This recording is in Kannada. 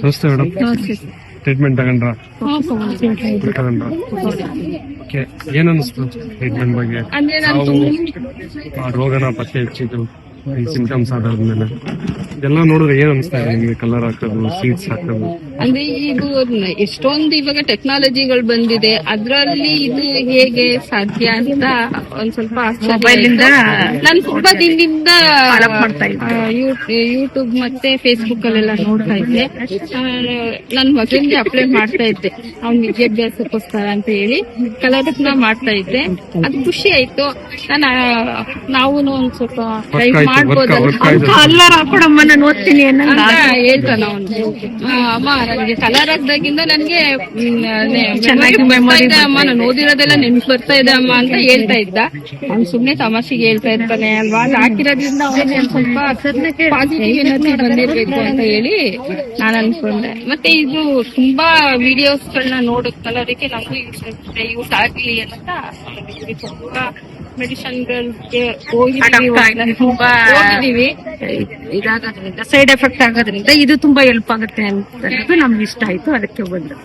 ನಮಸ್ತೆ ಮೇಡಮ್ ಟ್ರೀಟ್ಮೆಂಟ್ ತಗೊಂಡ್ರ? ತಗೊಂಡ್ರ ಓಕೆ ಏನ್ ಅನಿಸ್ತು ಟ್ರೀಟ್ಮೆಂಟ್ ಬಗ್ಗೆ? ರೋಗನ ಪತ್ತೆ ಹಚ್ಚಿದ್ದು. ಈ ಸಿಂಟಮ್ಸ್ ಆದಾದ್ಮೇಲೆ. ಇದೆಲ್ಲ ನೋಡಿದ್ರೆ ಏನ್ ಅನಿಸ್ತಾ ಇದೆ ನಿಮ್ಗೆ? ಕಲರ್ ಹಾಕೋದು ಸೀಟ್ಸ್ ಹಾಕೋದು? ಅಂದ್ರೆ ಇದು ಎಷ್ಟೊಂದು ಇವಾಗ ಟೆಕ್ನಾಲಜಿಗಳು ಬಂದಿದೆ. ಅದ್ರಲ್ಲಿ ಇದು ಹೇಗೆ ಸಾಧ್ಯ ಅಂತ ಒಂದ್ ಸ್ವಲ್ಪ ಮೊಬೈಲಿಂದ ನಾನು ತುಂಬಾ ದಿನದಿಂದ Follow ಮಾಡ್ತಾ ಇದ್ದೆ. ಯೂಟ್ಯೂಬ್ ಮತ್ತೆ ಫೇಸ್ಬುಕ್ ಅಲ್ಲೆಲ್ಲ ನೋಡ್ತಾ ಇದ್ದೆ. ನನ್ ಮಗನಿಗೆ ಅಪ್ಲೈ ಮಾಡ್ತಾ ಇದ್ದೆ. ಅವ್ನ ವಿದ್ಯಾಭ್ಯಾಸಕ್ಕೋಸ್ಕರ ಅಂತ ಹೇಳಿ ಕಲರ್ ಮಾಡ್ತಾ ಇದ್ದೆ. ಅದು ಖುಷಿ ಆಯ್ತು. ನಾನು ನಾವು ಒಂದ್ ಸ್ವಲ್ಪ ಕಲ್ಲರ್ ಹಾಕೊಡಮ್ಮ ನಾನು ಓದ್ತೀನಿ ಅಂತ ಹೇಳ್ತಾನ ಅವನು. ಅಮ್ಮ ನನಗೆ ಕಲರ್ ಹಾಕ್ದಾಗಿಂದ ನನ್ಗೆ ಚೆನ್ನಾಗಿ ಮೆಮೊರಿ ಅಮ್ಮ ನಾನು ಓದಿರೋದೆಲ್ಲ ನೆನ್ಪು ಬರ್ತಾ ಇದೆ ಅಮ್ಮ ಅಂತ ಹೇಳ್ತಾ ಇದ್ದ. ಅವ್ನು ಸುಮ್ನೆ ತಮಾಷೆಗೆ ಹೇಳ್ತಾ ಇರ್ತಾನೆ ಅಲ್ವಾ? ಅದು ಹಾಕಿರೋದ್ರಿಂದ ಅವನಿಗೆ ಸ್ವಲ್ಪ ಪಾಸಿಟಿವ್ ಎನರ್ಜಿ ಬಂದಿರ್ಬೇಕು ಅಂತ ಹೇಳಿ ನಾನು ಅನ್ಕೊಂಡೆ. ಮತ್ತೆ ಇದು ತುಂಬಾ ವಿಡಿಯೋಸ್ ಗಳನ್ನ ನೋಡುತ್ತಲ್ಲ ಕಲರಿಗೆ ನಮಗೂ ಯೂಸ್ ಆಗುತ್ತೆ ಯೂಸ್ ಆಗ್ಲಿ ಅಂತ. ತುಂಬಾ ಮೆಡಿಸಿನ್ ಗಳಿಗೆ ಹೋಗಿ ತುಂಬಾ ಹೋಗಿದೀವಿ ಇದಾಗೋದ್ರಿಂದ, ಸೈಡ್ ಎಫೆಕ್ಟ್ ಆಗೋದ್ರಿಂದ ಇದು ತುಂಬಾ ಹೆಲ್ಪ್ ಆಗುತ್ತೆ ಅಂತ ನಮ್ಗೆ ಇಷ್ಟ ಆಯ್ತು, ಅದಕ್ಕೆ ಬಂದು.